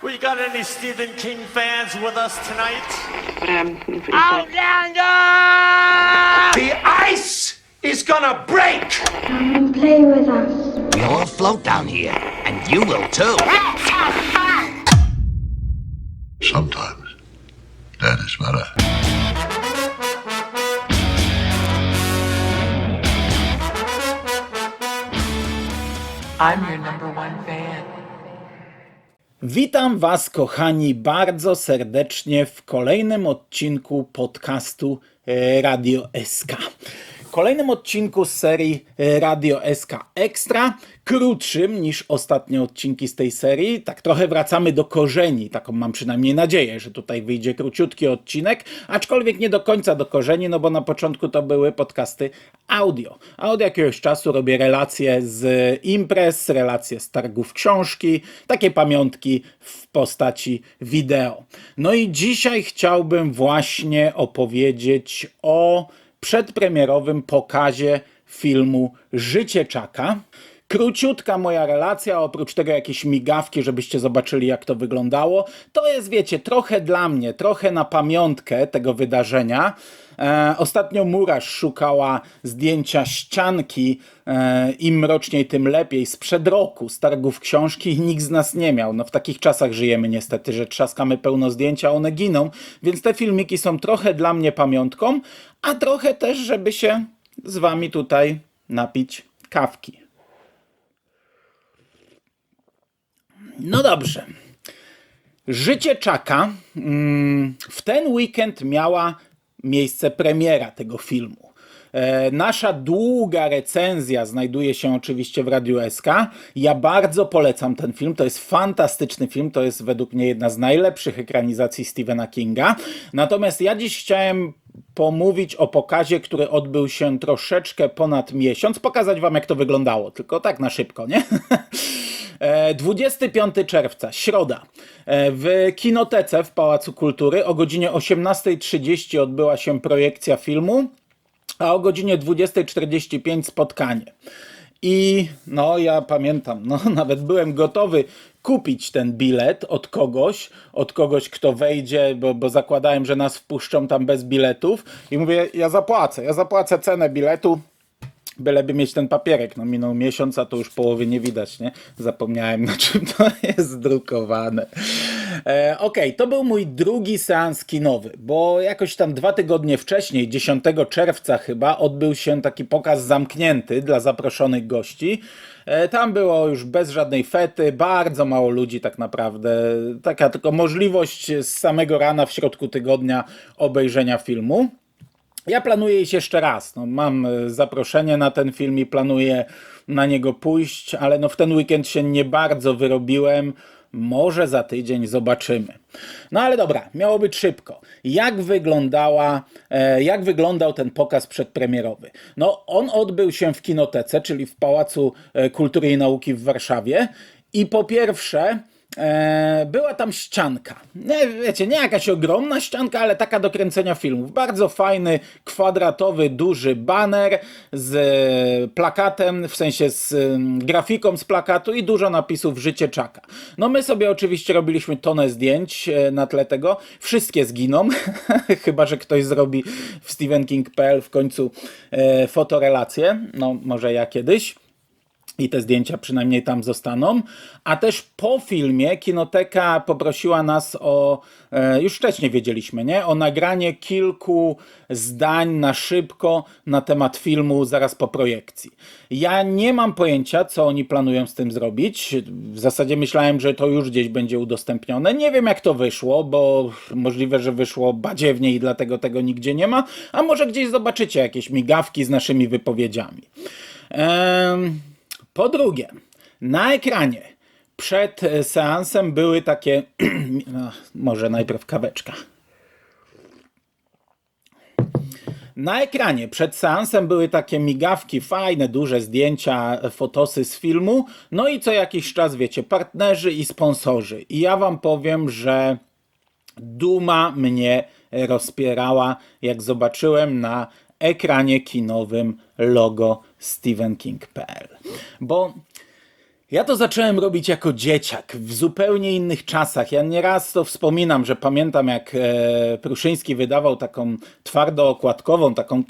We got any Stephen King fans with us tonight? But um, if, if The ice is gonna break! Come and play with us. We all float down here, and you will too. Sometimes that is better. I'm your number one fan. Witam Was, kochani, bardzo serdecznie w kolejnym odcinku podcastu e, Radio SK. Kolejnym odcinku z serii e, Radio SK Extra, krótszym niż ostatnie odcinki z tej serii. Tak trochę wracamy do korzeni, taką mam przynajmniej nadzieję, że tutaj wyjdzie króciutki odcinek, aczkolwiek nie do końca do korzeni, no bo na początku to były podcasty audio. A od jakiegoś czasu robię relacje z imprez, relacje z targów książki, takie pamiątki w postaci wideo. No i dzisiaj chciałbym właśnie opowiedzieć o przedpremierowym pokazie filmu Życie Czaka. Króciutka moja relacja, oprócz tego jakieś migawki, żebyście zobaczyli, jak to wyglądało. To jest, wiecie, trochę dla mnie, trochę na pamiątkę tego wydarzenia. E, ostatnio Murasz szukała zdjęcia ścianki e, im mroczniej, tym lepiej sprzed roku z targów książki i nikt z nas nie miał. No w takich czasach żyjemy niestety, że trzaskamy pełno zdjęcia, one giną, więc te filmiki są trochę dla mnie pamiątką, a trochę też, żeby się z wami tutaj napić kawki. No dobrze. Życie Czaka. mm, W ten weekend miała miejsce premiera tego filmu. E, Nasza długa recenzja znajduje się oczywiście w Radiu SK. Ja bardzo polecam ten film. To jest fantastyczny film. To jest według mnie jedna z najlepszych ekranizacji Stephena Kinga. Natomiast ja dziś chciałem pomówić o pokazie, który odbył się troszeczkę ponad miesiąc. Pokazać wam, jak to wyglądało. Tylko tak na szybko, nie? E, 25 czerwca, środa. E, W kinotece w Pałacu Kultury o godzinie 18.30 odbyła się projekcja filmu, a o godzinie 20.45 spotkanie. I no, ja pamiętam, no, nawet byłem gotowy kupić ten bilet od kogoś, od kogoś, kto wejdzie, bo, bo zakładałem, że nas wpuszczą tam bez biletów. I mówię, ja zapłacę, ja zapłacę cenę biletu, byleby mieć ten papierek. No minął miesiąc, a to już połowy nie widać, nie? Zapomniałem na czym to jest drukowane. E, Okej, to był mój drugi seans kinowy, bo jakoś tam dwa tygodnie wcześniej, 10 czerwca chyba, odbył się taki pokaz zamknięty dla zaproszonych gości. E, Tam było już bez żadnej fety, bardzo mało ludzi tak naprawdę. Taka tylko możliwość z samego rana w środku tygodnia obejrzenia filmu. Ja planuję iść jeszcze raz. No, mam e, zaproszenie na ten film i planuję na niego pójść, ale no w ten weekend się nie bardzo wyrobiłem. Może za tydzień zobaczymy. No ale dobra, miało być szybko. Jak wyglądała, e, jak wyglądał ten pokaz przedpremierowy? No on odbył się w kinotece, czyli w Pałacu e, Kultury i Nauki w Warszawie. I po pierwsze, była tam ścianka. Nie, wiecie, nie jakaś ogromna ścianka, ale taka do kręcenia filmów. Bardzo fajny, kwadratowy, duży baner z e, plakatem, w sensie z e, grafiką z plakatu i dużo napisów Życie Czaka. No my sobie oczywiście robiliśmy tonę zdjęć e, na tle tego. Wszystkie zginą, chyba że ktoś zrobi w stephenking.pl w końcu e, fotorelację. No może ja kiedyś i te zdjęcia przynajmniej tam zostaną. A też po filmie Kinoteka poprosiła nas o, e, już wcześniej wiedzieliśmy, nie? O nagranie kilku zdań na szybko na temat filmu zaraz po projekcji. Ja nie mam pojęcia, co oni planują z tym zrobić. W zasadzie myślałem, że to już gdzieś będzie udostępnione. Nie wiem, jak to wyszło, bo możliwe, że wyszło badziewnie i dlatego tego nigdzie nie ma. A może gdzieś zobaczycie jakieś migawki z naszymi wypowiedziami. Em, po drugie, na ekranie przed e, seansem były takie. no, może najpierw kaweczka. Na ekranie przed seansem były takie migawki, fajne, duże zdjęcia, fotosy z filmu. No i co jakiś czas, wiecie, partnerzy i sponsorzy. I ja wam powiem, że duma mnie rozpierała, jak zobaczyłem na ekranie kinowym logo stephenking.pl. Bo Ja to zacząłem robić jako dzieciak, w zupełnie innych czasach. Ja nieraz to wspominam, że pamiętam jak e, Pruszyński wydawał taką twardookładkową, taką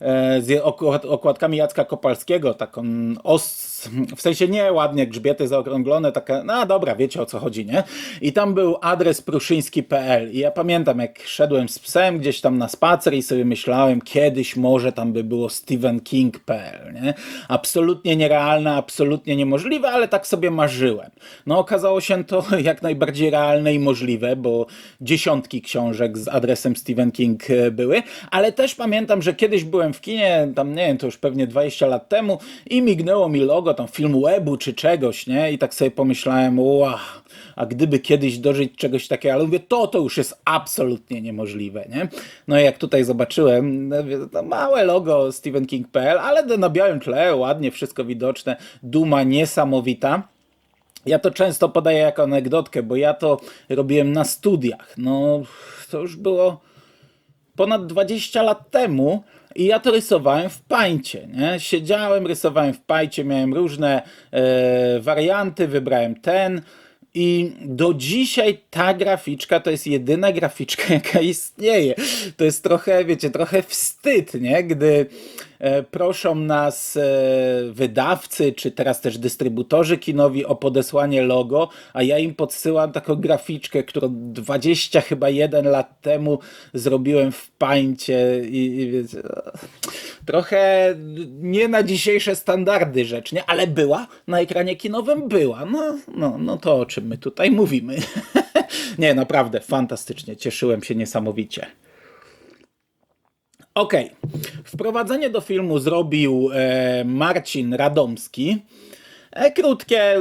e, z okład- okładkami Jacka Kopalskiego, taką os, w sensie nie ładnie, grzbiety zaokrąglone, taka, no dobra, wiecie o co chodzi, nie? I tam był adres pruszyński.pl i ja pamiętam, jak szedłem z psem gdzieś tam na spacer i sobie myślałem, kiedyś może tam by było stephenking.pl, nie? Absolutnie nierealne, absolutnie niemożliwe, ale tak sobie marzyłem. No okazało się to jak najbardziej realne i możliwe, bo dziesiątki książek z adresem Stephen King e, były, ale też pamiętam, że kiedyś byłem w kinie, tam nie wiem, to już pewnie 20 lat temu i mignęło mi logo tam film webu czy czegoś, nie? I tak sobie pomyślałem, wow, a gdyby kiedyś dożyć czegoś takiego, ale mówię, to to już jest absolutnie niemożliwe, nie? No i jak tutaj zobaczyłem, no, to małe logo stephenking.pl, ale na białym tle, ładnie, wszystko widoczne, duma niesamowita. Ja to często podaję jako anegdotkę, bo ja to robiłem na studiach. No, to już było ponad 20 lat temu i ja to rysowałem w pańcie? Siedziałem, rysowałem w pańcie, miałem różne e, warianty, wybrałem ten i do dzisiaj ta graficzka to jest jedyna graficzka, jaka istnieje. To jest trochę, wiecie, trochę wstyd, nie? Gdy proszą nas e, wydawcy, czy teraz też dystrybutorzy kinowi o podesłanie logo, a ja im podsyłam taką graficzkę, którą 20 chyba jeden lat temu zrobiłem w pańcie i, i wiecie, e, trochę nie na dzisiejsze standardy rzecz, nie? Ale była, na ekranie kinowym była. No, no, no to o czym my tutaj mówimy. nie, naprawdę, fantastycznie, cieszyłem się niesamowicie. Okej. Wprowadzenie do filmu zrobił e, Marcin Radomski. E, krótkie,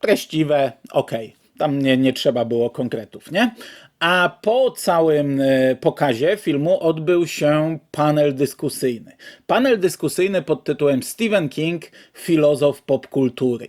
treściwe, okej. Tam nie, nie trzeba było konkretów, nie? A po całym e, pokazie filmu odbył się panel dyskusyjny. Panel dyskusyjny pod tytułem Stephen King, filozof popkultury.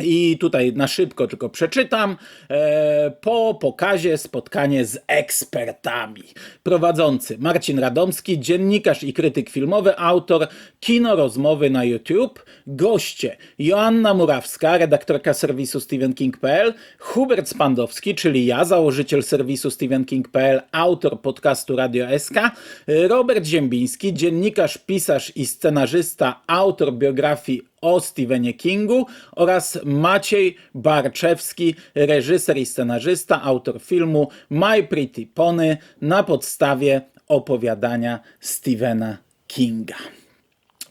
I tutaj na szybko tylko przeczytam. E, po pokazie spotkanie z ekspertami. Prowadzący Marcin Radomski, dziennikarz i krytyk filmowy, autor Kino Rozmowy na YouTube. Goście Joanna Murawska, redaktorka serwisu StephenKing.pl, Hubert Spandowski, czyli ja, założyciel serwisu StephenKing.pl, autor podcastu Radio SK, Robert Ziembiński, dziennikarz, pisarz i scenarzysta, autor biografii o Stephenie Kingu oraz Maciej Barczewski, reżyser i scenarzysta, autor filmu My Pretty Pony na podstawie opowiadania Stephena Kinga.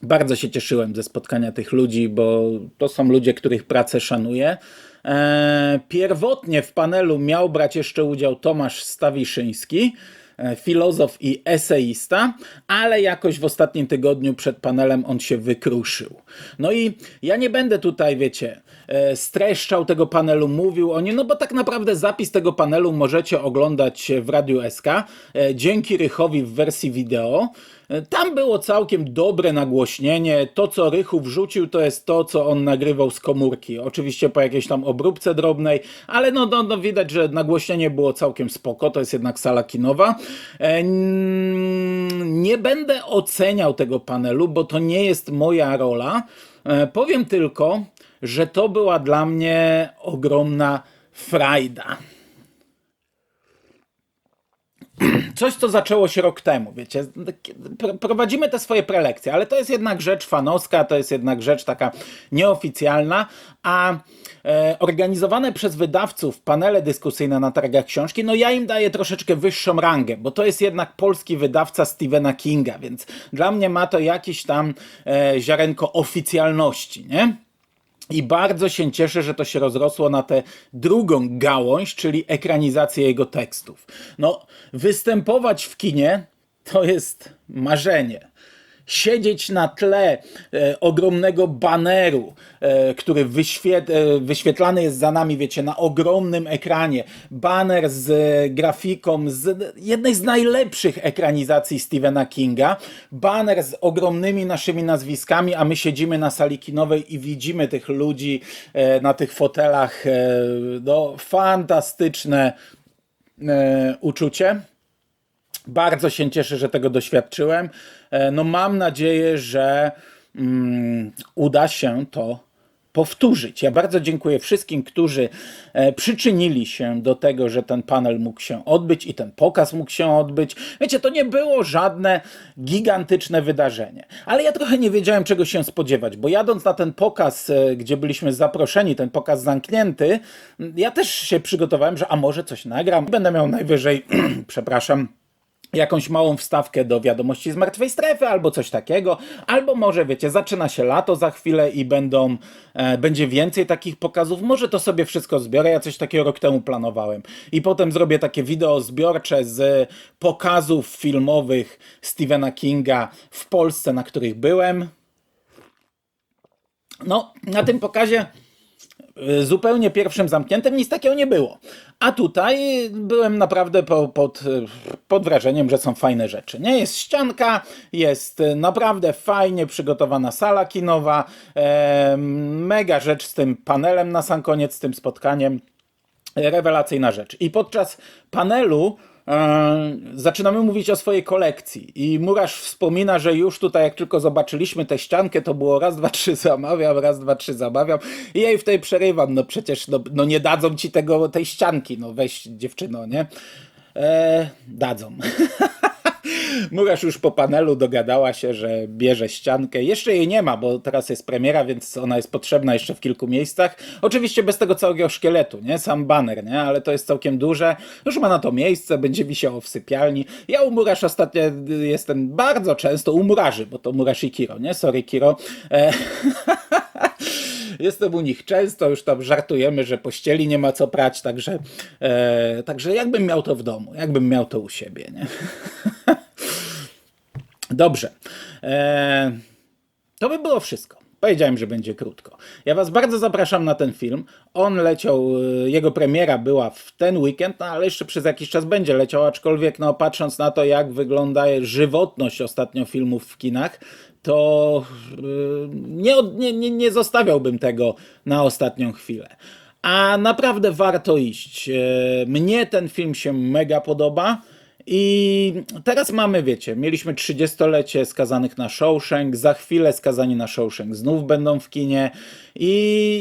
Bardzo się cieszyłem ze spotkania tych ludzi, bo to są ludzie, których pracę szanuję. Eee, pierwotnie w panelu miał brać jeszcze udział Tomasz Stawiszyński, e, filozof i eseista, ale jakoś w ostatnim tygodniu przed panelem on się wykruszył. No i ja nie będę tutaj, wiecie, e, streszczał tego panelu, mówił o nim, no bo tak naprawdę zapis tego panelu możecie oglądać w Radiu SK e, dzięki Rychowi w wersji wideo. E, Tam było całkiem dobre nagłośnienie. To, co Rychu wrzucił, to jest to, co on nagrywał z komórki. Oczywiście po jakiejś tam obróbce drobnej, ale no, no, no widać, że nagłośnienie było całkiem spoko. To jest jednak sala kinowa. E, Nie będę oceniał tego panelu, bo to nie jest moja rola. E, Powiem tylko, że to była dla mnie ogromna frajda. Coś, co zaczęło się rok temu, wiecie, pr- prowadzimy te swoje prelekcje, ale to jest jednak rzecz fanowska, to jest jednak rzecz taka nieoficjalna, a e, organizowane przez wydawców panele dyskusyjne na targach książki, no ja im daję troszeczkę wyższą rangę, bo to jest jednak polski wydawca Stephena Kinga, więc dla mnie ma to jakiś tam e, ziarenko oficjalności, nie? I bardzo się cieszę, że to się rozrosło na tę drugą gałąź, czyli ekranizację jego tekstów. No, występować w kinie to jest marzenie. Siedzieć na tle e, ogromnego baneru, e, który wyświet, e, wyświetlany jest za nami, wiecie, na ogromnym ekranie. Baner z e, grafiką z jednej z najlepszych ekranizacji Stephena Kinga. Baner z ogromnymi naszymi nazwiskami, a my siedzimy na sali kinowej i widzimy tych ludzi e, na tych fotelach. E, no, fantastyczne e, uczucie. Bardzo się cieszę, że tego doświadczyłem. E, No mam nadzieję, że mm, uda się to powtórzyć. Ja bardzo dziękuję wszystkim, którzy e, przyczynili się do tego, że ten panel mógł się odbyć i ten pokaz mógł się odbyć. Wiecie, to nie było żadne gigantyczne wydarzenie, ale ja trochę nie wiedziałem, czego się spodziewać, bo jadąc na ten pokaz, e, gdzie byliśmy zaproszeni, ten pokaz zamknięty, ja też się przygotowałem, że a może coś nagram. Będę miał najwyżej, przepraszam, jakąś małą wstawkę do wiadomości z martwej strefy albo coś takiego, albo może wiecie, zaczyna się lato za chwilę i będą, e, będzie więcej takich pokazów, może to sobie wszystko zbiorę, ja coś takiego rok temu planowałem. I potem zrobię takie wideo zbiorcze z pokazów filmowych Stephena Kinga w Polsce, na których byłem. No, na tym pokazie zupełnie pierwszym zamkniętym nic takiego nie było. A tutaj byłem naprawdę po, pod, y, pod wrażeniem, że są fajne rzeczy. Nie jest ścianka, jest y, naprawdę fajnie przygotowana sala kinowa, e, mega rzecz z tym panelem na sam koniec, z tym spotkaniem. Rewelacyjna rzecz. I podczas panelu zaczynamy mówić o swojej kolekcji. I Murasz wspomina, że już tutaj, jak tylko zobaczyliśmy tę ściankę, to było raz, dwa, trzy zamawiam, raz, dwa, trzy zamawiam. I ja jej w tej przerywam. No przecież no, no nie dadzą ci tego, tej ścianki. No weź dziewczyno, nie? E, dadzą. Murasz już po panelu dogadała się, że bierze ściankę. Jeszcze jej nie ma, bo teraz jest premiera, więc ona jest potrzebna jeszcze w kilku miejscach. Oczywiście bez tego całego szkieletu, nie? Sam baner, nie? Ale to jest całkiem duże. Już ma na to miejsce, będzie wisiało w sypialni. Ja u Murasz ostatnio jestem bardzo często, u Muraży, bo to Murasz i Kiro, nie? Sorry Kiro. E Jestem u nich często, już tam żartujemy, że pościeli nie ma co prać, także, e, także jakbym miał to w domu, jakbym miał to u siebie, nie? Dobrze. E, to by było wszystko. Powiedziałem, że będzie krótko. Ja Was bardzo zapraszam na ten film. On leciał, e, jego premiera była w ten weekend, no ale jeszcze przez jakiś czas będzie leciał, aczkolwiek no, patrząc na to, jak wygląda żywotność ostatnio filmów w kinach, to e, nie, nie, nie, zostawiałbym tego na ostatnią chwilę. A naprawdę warto iść. E, Mnie ten film się mega podoba. I teraz mamy, wiecie, mieliśmy 30-lecie skazanych na Shawshank, za chwilę skazani na Shawshank znów będą w kinie i,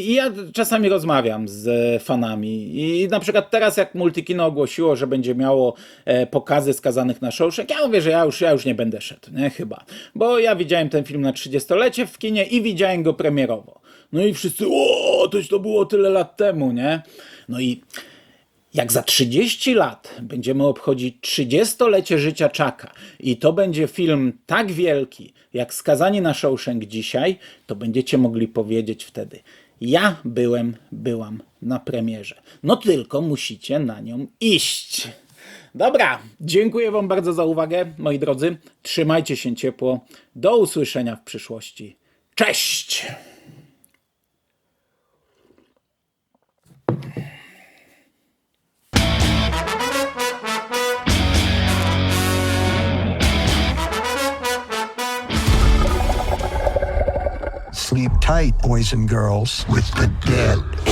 i ja czasami rozmawiam z fanami i na przykład teraz jak Multikino ogłosiło, że będzie miało e, pokazy skazanych na Shawshank, ja mówię, że ja już, ja już nie będę szedł, nie, chyba, bo ja widziałem ten film na 30-lecie w kinie i widziałem go premierowo. No i wszyscy, o, toś to było tyle lat temu, nie? No i jak za 30 lat będziemy obchodzić 30-lecie życia Czaka i to będzie film tak wielki, jak Skazani na Shawshank dzisiaj, to będziecie mogli powiedzieć wtedy ja byłem, byłam na premierze. No tylko musicie na nią iść. Dobra, dziękuję Wam bardzo za uwagę, moi drodzy. Trzymajcie się ciepło. Do usłyszenia w przyszłości. Cześć! Sleep tight, boys and girls. With the dead.